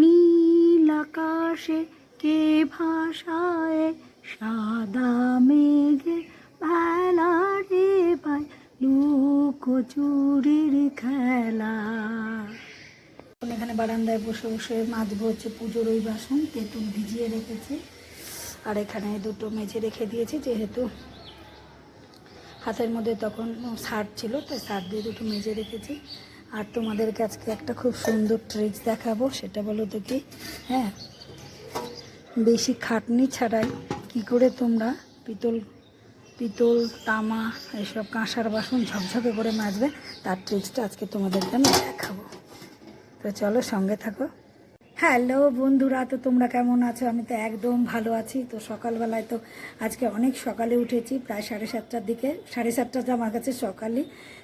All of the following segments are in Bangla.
নীল আকাশে কে ভাষায় সাদা মেঘে বেলা রে পায় লুকোচুরির খেলা। এখানে বারান্দায় বসে বসে মাজবো হচ্ছে পুজোর ওই বাসন, তেঁতুল ভিজিয়ে রেখেছে। আর এখানে দুটো মেঝে রেখে দিয়েছি, যেহেতু হাতের মধ্যে তখন সার ছিল, তাই সার দিয়ে দুটো মেজে রেখেছি। আর তোমাদেরকে আজকে একটা খুব সুন্দর ট্রিক্স দেখাবো, সেটা বলো তো কি? হ্যাঁ? বেশি খাটনি ছাড়াই কি করে তোমরা পিতল পিতল, তামা, এসব কাঁসার বাসন ঝকঝকে করে মাজবে? তার ট্রিক্সটা আজকে তোমাদেরকে আমি দেখাবো। তো চলো সঙ্গে থাকো। হ্যালো বন্ধুরা, তো তোমরা কেমন আছো? আমি তো একদম ভালো আছি। তো সকালবেলায় তো আজকে অনেক সকালে উঠেছি, প্রায় সাড়ে সাতটার দিকে। সাড়ে সাতটাটা আমার কাছে সকালে।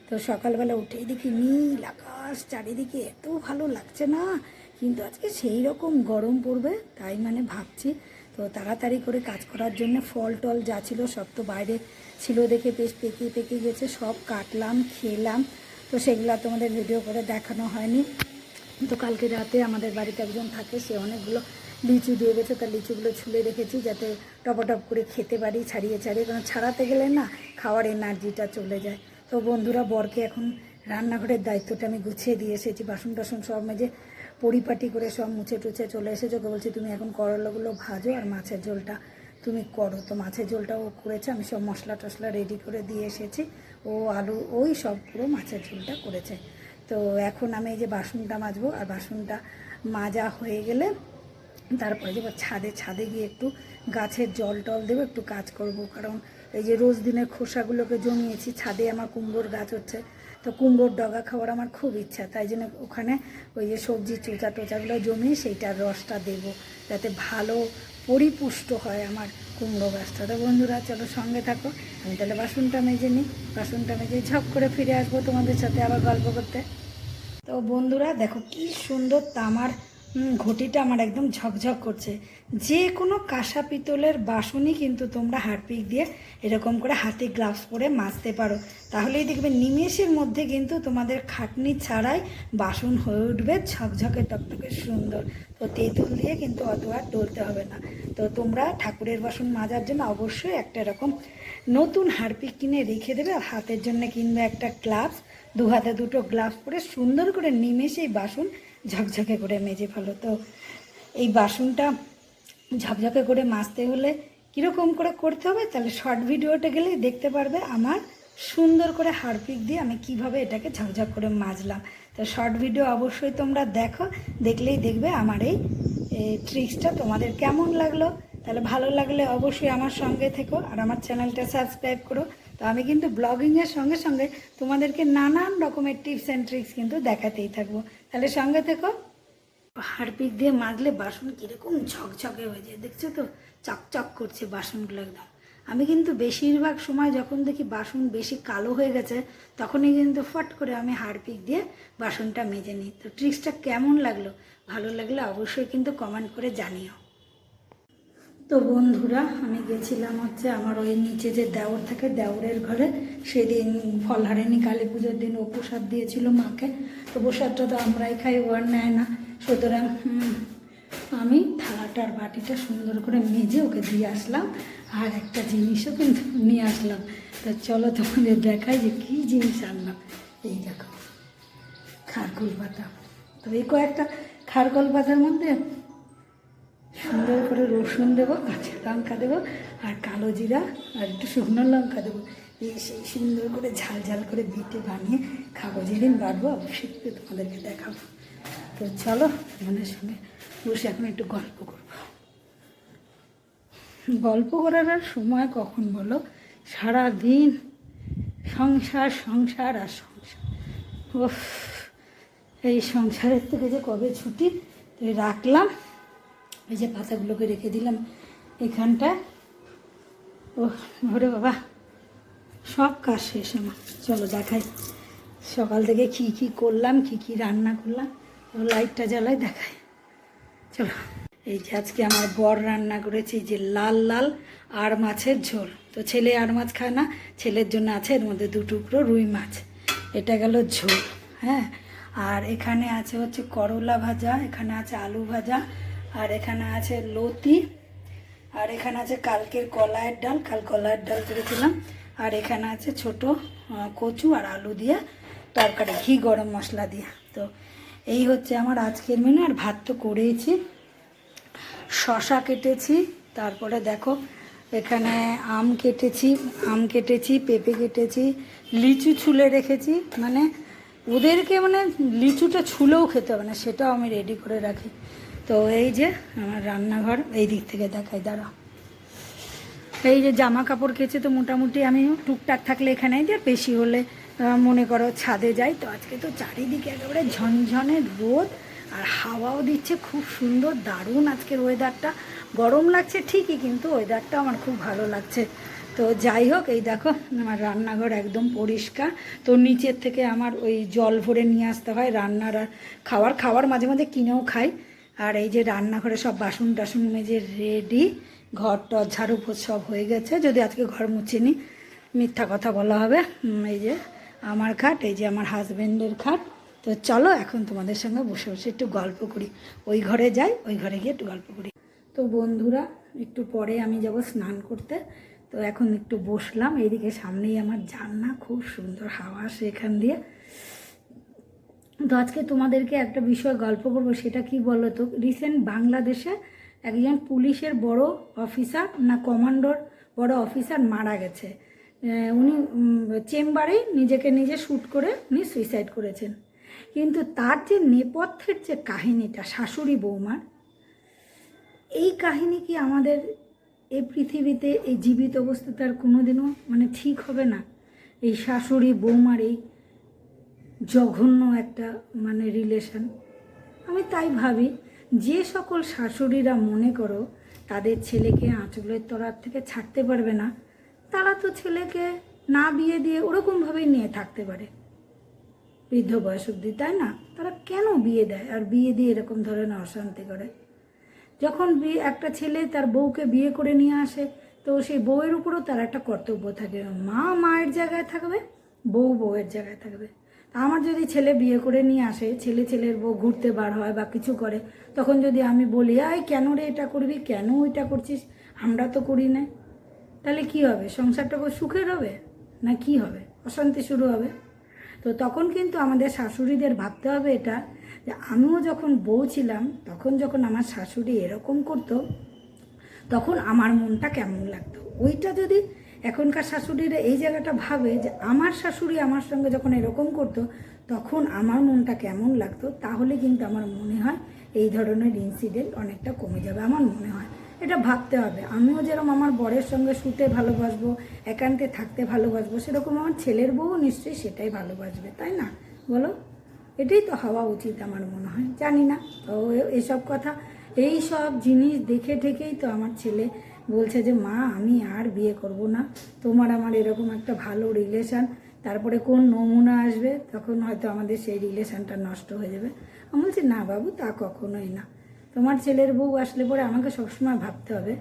তো সকালবেলা উঠেই দেখি নীল আকাশ, চারিদিকে এত ভালো লাগছে না। কিন্তু আজকে সেই রকম গরম পড়বে, তাই মানে ভাবছি। তো তাড়াতাড়ি করে কাজ করার জন্য ফল টল যা ছিল সব তো বাইরে ছিল দেখে বেশ পেকে পেকে গেছে। সব কাটলাম, খেলাম। তো সেগুলো তোমাদের ভিডিও করে দেখানো হয়নি। তো কালকে রাতে আমাদের বাড়িতে একজন থাকে, সে অনেকগুলো লিচু দিয়ে গেছে। তার লিচুগুলো ছুলে রেখেছি যাতে টপটপ করে খেতে পারি, ছাড়িয়ে ছাড়িয়ে। কারণ ছাড়াতে গেলে না খাওয়ার এনার্জিটা চলে যায়। তো বন্ধুরা, বরকে এখন রান্নাঘরের দায়িত্বটা আমি গুছিয়ে দিয়ে এসেছি। বাসন টাসন সব মেজে পরিপাটি করে সব মুছে টুছে চলে এসেছে। ওকে বলছি, তুমি এখন করলাগুলো ভাজো আর মাছের ঝোলটা তুমি করো। তো মাছের ঝোলটা ও করেছে। আমি সব মশলা টশলা রেডি করে দিয়ে এসেছি। ও আলু, ওই সব পুরো মাছের ঝোলটা করেছে। তো এখন আমি এই যে বাসনটা মাজবো আর বাসনটা মাজা হয়ে গেলে তারপরে যে ছাদে ছাদে গিয়ে একটু গাছের জল টল দেবো, একটু কাজ করব। কারণ এই যে রোজ দিনের খোসাগুলোকে জমিয়েছি, ছাদে আমার কুমড়োর গাছ হচ্ছে, তো কুমড়োর ডগা খাওয়ার আমার খুব ইচ্ছা। তাই জন্য ওখানে ওই যে সবজি চোচা টোচাগুলো জমিয়ে সেইটার রসটা দেব, যাতে ভালো পরিপুষ্ট হয় আমার কুমড়ো গাছটা। তো বন্ধুরা, চলো সঙ্গে থাকো। আমি তাহলে বাসনটা মেজে নিই। বাসনটা মেজে ঝপ করে ফিরে আসব তোমাদের সাথে আবার গল্প করতে। তো বন্ধুরা, দেখো কি সুন্দর তামার ঘটিটা আমার একদম ঝকঝক করছে। যে কোনো কাঁসা পিতলের বাসনই কিন্তু তোমরা হারপিক দিয়ে এরকম করে হাতে গ্লাভস পরে মাজতে পারো। তাহলেই দেখবে নিমেষের মধ্যে কিন্তু তোমাদের খাটনি ছাড়াই বাসন হয়ে উঠবে ঝকঝকে টকটকে সুন্দর। তো তেঁতুল দিয়ে কিন্তু অত আর ডলতে হবে না। তো তোমরা ঠাকুরের বাসন মাজার জন্য অবশ্যই একটা এরকম নতুন হারপিক কিনে রেখে দেবে আর হাতের জন্য কিনবে একটা গ্লাভস। দু হাতে দুটো গ্লাভস পরে সুন্দর করে নিমেষেই বাসন ঝকঝকে করে মেজে ফেলো। তো এই বাসনটা ঝকঝকে করে মাজতে হলে কীরকম করে করতে হবে তাহলে শর্ট ভিডিওটা গেলেই দেখতে পারবে আমার সুন্দর করে হারপিক দিয়ে আমি কীভাবে এটাকে ঝকঝক করে মাজলাম। তো শর্ট ভিডিও অবশ্যই তোমরা দেখো, দেখলেই দেখবে আমার এই ট্রিক্সটা তোমাদের কেমন লাগল। তাহলে ভালো লাগলে অবশ্যই আমার সঙ্গে থেকো আর আমার চ্যানেলটা সাবস্ক্রাইব করো। তো আমি কিন্তু ব্লগিংয়ের সঙ্গে সঙ্গে তোমাদেরকে নানান রকমের টিপস অ্যান্ড ট্রিক্স কিন্তু দেখাতেই থাকব। তাহলে সঙ্গে থেকো। হারপিক দিয়ে মাজলে বাসন কীরকম ঝকঝকে হয়ে যায়, দেখছ তো? চকচক করছে বাসনগুলো একদম। আমি কিন্তু বেশিরভাগ সময় যখন দেখি বাসন বেশি কালো হয়ে গেছে, তখনই কিন্তু ফট করে আমি হারপিক দিয়ে বাসনটা মেজে নিই। তো ট্রিক্সটা কেমন লাগল? ভালো লাগলে অবশ্যই কিন্তু কমেন্ট করে জানিও। তো বন্ধুরা, আমি গেছিলাম হচ্ছে আমার ওই নিচে যে দেওর থাকে, দেওরের ঘরে। সেদিন ফলহারিণী কালী পুজোর দিন ও প্রসাদ দিয়েছিল মাকে। তো প্রসাদটা তো আমরাই খাই ও আর নেয় না। সুতরাং আমি থালাটার বাটিটা সুন্দর করে মেজে ওকে দিয়ে আসলাম। আর একটা জিনিসও কিন্তু নিয়ে আসলাম। তা চলো তোমাদের দেখাই যে কী জিনিস আনলাম এই দেখো খারকুল পাতা। তো এই কয়েকটা খারকল পাতার মধ্যে সুন্দর করে রসুন দেবো, কাঁচা লঙ্কা দেবো, আর কালো জিরা, আর একটু শুকনো লঙ্কা দেবো। দিয়ে সেই সুন্দর করে ঝাল ঝাল করে বিটে বানিয়ে খাব। যেদিন বাড়বো অবশ্যই তোমাদেরকে দেখাবো। তো চলো মনের সঙ্গে বসে এখন একটু গল্প করব। গল্প করার আর সময় কখন বলো? সারা দিন সংসার সংসার আর সংসার। উফ, এই সংসারের থেকে যে কবে ছুটি? তো রাখলাম। এই যে পাতাগুলোকে রেখে দিলাম এখানটায় ও ওরে বাবা, সব কাজ শেষ আমার। চলো দেখাই। সকাল থেকে কি কি করলাম, কি কি রান্না করলাম, ও লাইটটা জ্বালাই দেখাই। চলো, এই যে আজকে আমার বর রান্না করেছি যে লাল লাল আর মাছের ঝোল। তো ছেলে আর মাছ খায় না, ছেলের জন্য আছে এর মধ্যে দু টুকরো রুই মাছ। এটা গেল ঝোল হ্যাঁ। আর এখানে আছে হচ্ছে করলা ভাজা, এখানে আছে আলু ভাজা আর এখানে আছে লতি, আর এখানে আছে কালকের কলাইয়ের ডাল, কাল কলাইয়ের ডাল করেছিলাম আর এখানে আছে ছোট কচু আর আলু দিয়ে তরকারি, ঘি গরম মশলা দিয়ে। তো এই হচ্ছে আমার আজকের মেনু আর ভাত তো করেইছি। শশা কেটেছি, তারপরে দেখো এখানে আম কেটেছি আম কেটেছি, পেঁপে কেটেছি, লিচু ছুলে রেখেছি। মানে ওদেরকে মানে লিচুটা ছুলেও খেতে হবে না, সেটাও আমি রেডি করে রাখি। তো এই যে আমার রান্নাঘর এই দিক থেকে দেখাই, দাঁড়া। এই যে জামা কাপড় কেচে তো মোটামুটি আমি টুকটাক থাকলে এখানেই দিয়ে বেশি হলে মনে করো ছাদে যাই, তো আজকে তো চারিদিকে একেবারে ঝনঝনে রোদ আর হাওয়াও দিচ্ছে, খুব সুন্দর, দারুণ আজকের ওয়েদারটা গরম লাগছে ঠিকই, কিন্তু ওয়েদারটা আমার খুব ভালো লাগছে। তো যাই হোক, এই দেখো, আমার রান্নাঘর একদম পরিষ্কার। তো নিচের থেকে আমার ওই জল ভরে নিয়ে আসতে হয় রান্নার আর খাওয়ার। খাওয়ার মাঝে মাঝে কিনেও খাই। আর এই যে রান্নাঘরে সব বাসন টাসন মেজে রেডি ঘর টর ঝাড়ু সব হয়ে গেছে। যদি আজকে ঘর মুছিনি মিথ্যা কথা বলা হবে। এই যে আমার খাট, এই যে আমার হাজব্যান্ডের খাট। তো চলো এখন তোমাদের সঙ্গে বসে বসে একটু গল্প করি। ওই ঘরে যাই, ওই ঘরে গিয়ে একটু গল্প করি। তো বন্ধুরা, একটু পরে আমি যাব স্নান করতে। তো এখন একটু বসলাম, এইদিকে সামনেই আমার জাননা খুব সুন্দর হাওয়া আসে এখান দিয়ে। তো আজকে তোমাদেরকে একটা বিষয় গল্প করব, সেটা কি বলো তো রিসেন্ট বাংলাদেশে একজন পুলিশের বড় অফিসার না কমান্ডোর বড় অফিসার মারা গেছে। উনি চেম্বারেই নিজেকে নিজে শ্যুট করে উনি সুইসাইড করেছেন। কিন্তু তার যে নেপথ্যের যে কাহিনীটা, শাশুড়ি বৌমার, এই কাহিনী কি আমাদের এই পৃথিবীতে এই জীবিত অবস্থাতে আর কোনোদিনও মানে ঠিক হবে না? এই শাশুড়ি বৌমার এই জঘন্য একটা মানে রিলেশন আমি তাই ভাবি, যে সকল শাশুড়িরা মনে করো তাদের ছেলেকে আঁচলের তলার থেকে ছাড়তে পারবে না, তারা তো ছেলেকে না বিয়ে দিয়ে ওরকমভাবেই নিয়ে থাকতে পারে। বৃদ্ধ বয়স অব্দি তাই না? তারা কেন বিয়ে দেয়? আর বিয়ে দিয়ে এরকম ধরনের অশান্তি করে। যখন বিয়ে একটা ছেলে তার বউকে বিয়ে করে নিয়ে আসে, তো সেই বউয়ের উপরও তার একটা কর্তব্য থাকে। মা মায়ের জায়গায় থাকবে, বউ বউয়ের জায়গায় থাকবে। আমার যদি ছেলে বিয়ে করে নিয়ে আসে, ছেলে ছেলের বউ ঘুরতে বার হয় বা কিছু করে, তখন যদি আমি বলি, আয়, কেন রে এটা করবি? কেন ওইটা করছিস? আমরা তো করি না। তাহলে কি হবে? সংসারটা সুখের হবে? না কি হবে? অশান্তি শুরু হবে। তো তখন কিন্তু আমাদের শাশুড়িদের ভাবতে হবে এটা, যে আমিও যখন বউ ছিলাম, তখন যখন আমার শাশুড়ি এরকম করতো, তখন আমার মনটা কেমন লাগতো? ওইটা যদি এখনকার শাশুড়িরা এই জায়গাটা ভাবে যে আমার শাশুড়ি আমার সঙ্গে যখন এরকম করতো, তখন আমার মনটা কেমন লাগতো, তাহলে কিন্তু আমার মনে হয় এই ধরনের ইনসিডেন্ট অনেকটা কমে যাবে আমার মনে হয়। এটা ভাবতে হবে। আমিও যেরকম আমার বরের সঙ্গে শুতে ভালোবাসবো, একান্তে থাকতে ভালোবাসবো, সেরকম আমার ছেলের বউও নিশ্চয়ই সেটাই ভালোবাসবে, তাই না? বলো? এটাই তো হওয়া উচিত আমার মনে হয়। জানি না। তো এসব কথা, এই সব জিনিস দেখে ঠেকেই তো আমার ছেলে বলছে যে, মা, আমি আর বিয়ে করব না। তোমার আমার এরকম একটা ভালো রিলেশান তারপরে কোন নমুনা আসবে? তখন হয়তো আমাদের সেই রিলেশানটা নষ্ট হয়ে যাবে। আমি বলছি, না বাবু, তা কখনোই না। তোমার ছেলের বউ আসলে পরে আমাকে সবসময় ভাবতে হবে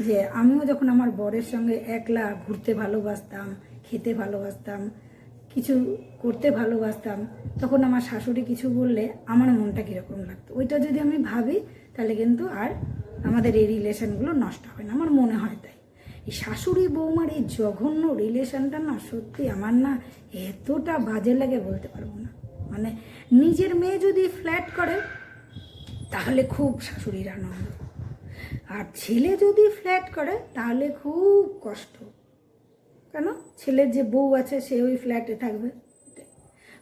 যে, আমিও যখন আমার বরের সঙ্গে একলা ঘুরতে ভালোবাসতাম, খেতে ভালোবাসতাম, কিছু করতে ভালোবাসতাম, তখন আমার শাশুড়ি কিছু বললে আমার মনটা কীরকম লাগতো? ওইটা যদি আমি ভাবি, তাহলে কিন্তু আর আমাদের এই রিলেশনগুলো নষ্ট হবে না, আমার মনে হয় তাই। এই শাশুড়ি বৌমার এই জঘন্য রিলেশনটা না সত্যি আমার না এতটা বাজে লাগে বলতে পারব না। মানে নিজের মেয়ে যদি ফ্ল্যাট করে, তাহলে খুব শাশুড়ির আনন্দ। আর ছেলে যদি ফ্ল্যাট করে, তাহলে খুব কষ্ট। কেন? ছেলের যে বউ আছে, সে ওই ফ্ল্যাটে থাকবে।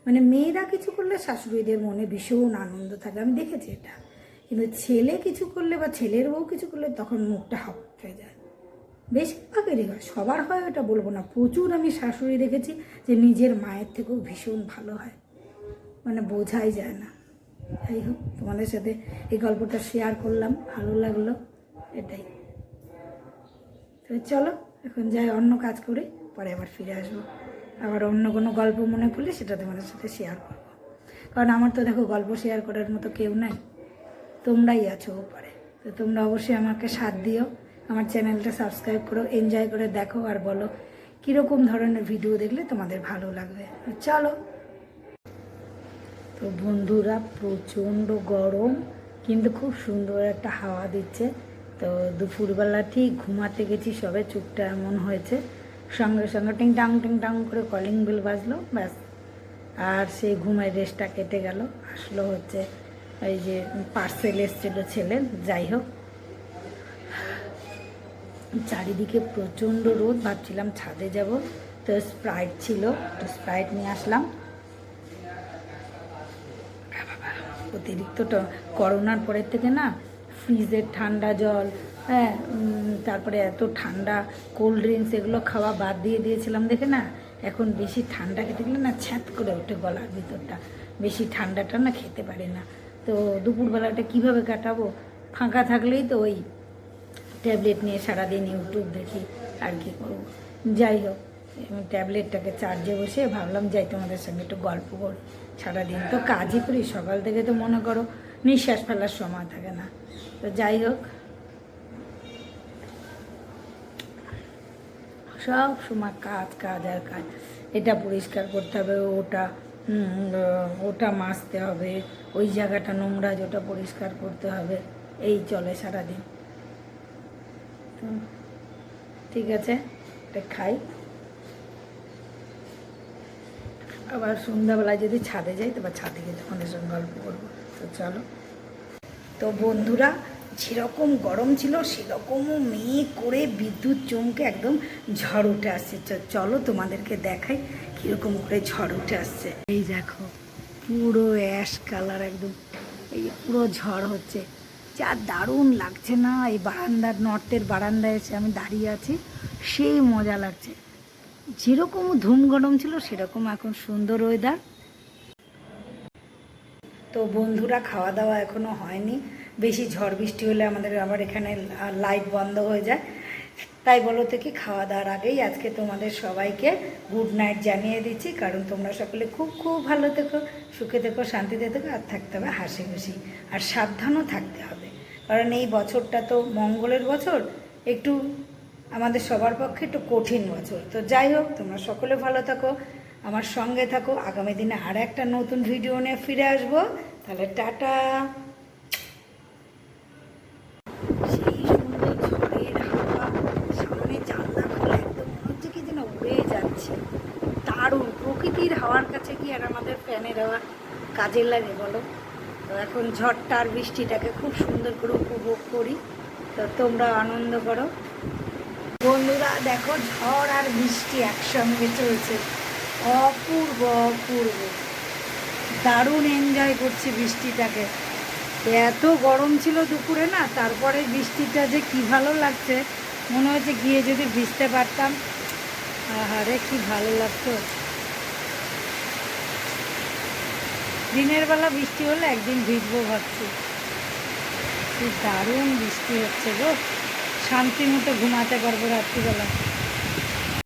মানে মেয়েরা কিছু করলে শাশুড়িদের মনে ভীষণ আনন্দ থাকে। আমি দেখেছি এটা। কিন্তু ছেলে কিছু করলে বা ছেলের বউ কিছু করলে তখন মুখটা হাপ হয়ে যায়। বেশিরভাগেরই হয়, সবার হয় ওটা বলব না। প্রচুর আমি শাশুড়ি দেখেছি যে নিজের মায়ের থেকেও ভীষণ ভালো হয়। মানে বোঝাই যায় না। যাই হোক, তোমাদের সাথে এই গল্পটা শেয়ার করলাম, ভালো লাগল, এটাই। তো চলো, এখন যাই অন্য কাজ করে, পরে আবার ফিরে আসব। আবার অন্য কোনো গল্প মনে পড়লে সেটা তোমাদের সাথে শেয়ার করব। কারণ আমার তো দেখো গল্প শেয়ার করার মতো কেউ নাই। তোমরাই আছো ওপারে তো তোমরা অবশ্যই আমাকে সাথ দিও। আমার চ্যানেলটা সাবস্ক্রাইব করো, এনজয় করে দেখো আর বলো কীরকম ধরনের ভিডিও দেখলে তোমাদের ভালো লাগবে। চলো। তো বন্ধুরা, প্রচণ্ড গরম, কিন্তু খুব সুন্দর একটা হাওয়া দিচ্ছে। তো দুপুরবেলা ঠিক ঘুমাতে গেছি, সবে চুপটা এমন হয়েছে। সঙ্গে সঙ্গে টিং টাং টিং টাং করে কলিং বেল বাজলো, ব্যাস। আর সেই ঘুমের রেস্টটা কেটে গেল, আসলো হচ্ছে এই যে পার্সেল এসছিল ছেলের যাই হোক। চারিদিকে প্রচণ্ড রোদ, ভাবছিলাম ছাদে যাব। তো স্প্রাইট ছিল, তো স্প্রাইট নিয়ে আসলাম। অতিরিক্ত করোনার পরের থেকে না ফ্রিজের ঠান্ডা জল হ্যাঁ তারপরে এত ঠান্ডা কোল্ড ড্রিঙ্কস এগুলো খাওয়া বাদ দিয়ে দিয়েছিলাম দেখে না, এখন বেশি ঠান্ডা খেতে গেলে না ছ্যাঁত করে ওঠে গলার ভিতরটা। বেশি ঠান্ডাটা না খেতে পারে না। তো দুপুরবেলাটা কীভাবে কাটাবো? ফাঁকা থাকলেই তো ওই ট্যাবলেট নিয়ে সারাদিন ইউটিউব দেখি আর কি করব। যাই হোক ট্যাবলেটটাকে চার্জে বসে ভাবলাম, যাই তোমাদের সঙ্গে একটু গল্প করি। সারাদিন তো কাজই করি, সকাল থেকে তো মনে করো নিঃশ্বাস ফেলার সময় থাকে না। তো যাই হোক, সব সময় কাজ কাজ আর কাজ। এটা পরিষ্কার করতে হবে, ওটা ওটা মাজতে হবে, ওই জায়গাটা নোংরা যেটা পরিষ্কার করতে হবে, এই চলে সারাদিন। ঠিক আছে, এটা খাই। আবার সন্ধ্যাবেলায় যদি ছাদে যাই, তো তবে ছাদে গিয়ে তোমাদের সঙ্গে গল্প করব, তো চলো। তো বন্ধুরা, যেরকম গরম ছিল, সেরকমও মেয়ে করে বিদ্যুৎ চমকে একদম ঝড় উঠে আসছে। চলো তোমাদেরকে দেখাই কীরকম করে ঝড় উঠে আসছে। এই দেখো, পুরো অ্যাশ কালার একদম। এই পুরো ঝড় হচ্ছে। যা দারুণ লাগছে না? এই বারান্দার নর্থের বারান্দায় এসে আমি দাঁড়িয়ে আছি, সেই মজা লাগছে। যেরকম ধুম গরম ছিল, সেরকম এখন সুন্দর ওয়েদার তো বন্ধুরা খাওয়া দাওয়া এখনও হয়নি। বেশি ঝড় বৃষ্টি হলে আমাদের আবার এখানে লাইট বন্ধ হয়ে যায়। তাই বলো তো কি খাওয়া দাওয়ার আগেই আজকে তোমাদের সবাইকে গুড নাইট জানিয়ে দিচ্ছি, কারণ তোমরা সকলে খুব খুব ভালো থেকো, সুখে থেকো, শান্তিতে থেকো, আর থাকতে হবে হাসি খুশি আর সাবধানও থাকতে হবে। কারণ এই বছরটা তো মঙ্গলের বছর, একটু আমাদের সবার পক্ষে একটু কঠিন বছর। তো যাই হোক, তোমরা সকলে ভালো থাকো, আমার সঙ্গে থাকো, আগামী দিনে আর একটা নতুন ভিডিও নিয়ে ফিরে আসব। তাহলে টাটা সেই সুন্দর ঝড়ের হাওয়া সামনে জানলা খুলে একদম মনে হচ্ছে কি যেন উড়ে যাচ্ছে দারুণ প্রকৃতির হাওয়ার কাছে কি আর আমাদের ফ্যানের কাজে লাগে বলো। তো এখন ঝড়টা আর বৃষ্টিটাকে খুব সুন্দর করে উপভোগ করি। তো তোমরা আনন্দ করো। বন্ধুরা, দেখো ঝড় আর বৃষ্টি একসঙ্গে চলছে। অপূর্ব অপূর্ব। দারুণ এনজয় করছি বৃষ্টিটাকে। এত গরম ছিল দুপুরে না, তারপরে বৃষ্টিটা যে কি ভালো লাগছে। মনে হচ্ছে গিয়ে যদি ভিজতে পারতাম। আহারে, কি ভালো লাগতো। দিনের বেলা বৃষ্টি হলে একদিন ভিজবো ভাবছি। দারুণ বৃষ্টি হচ্ছে গো। শান্তি মতো ঘুমাতে পারব রাত্রিবেলা।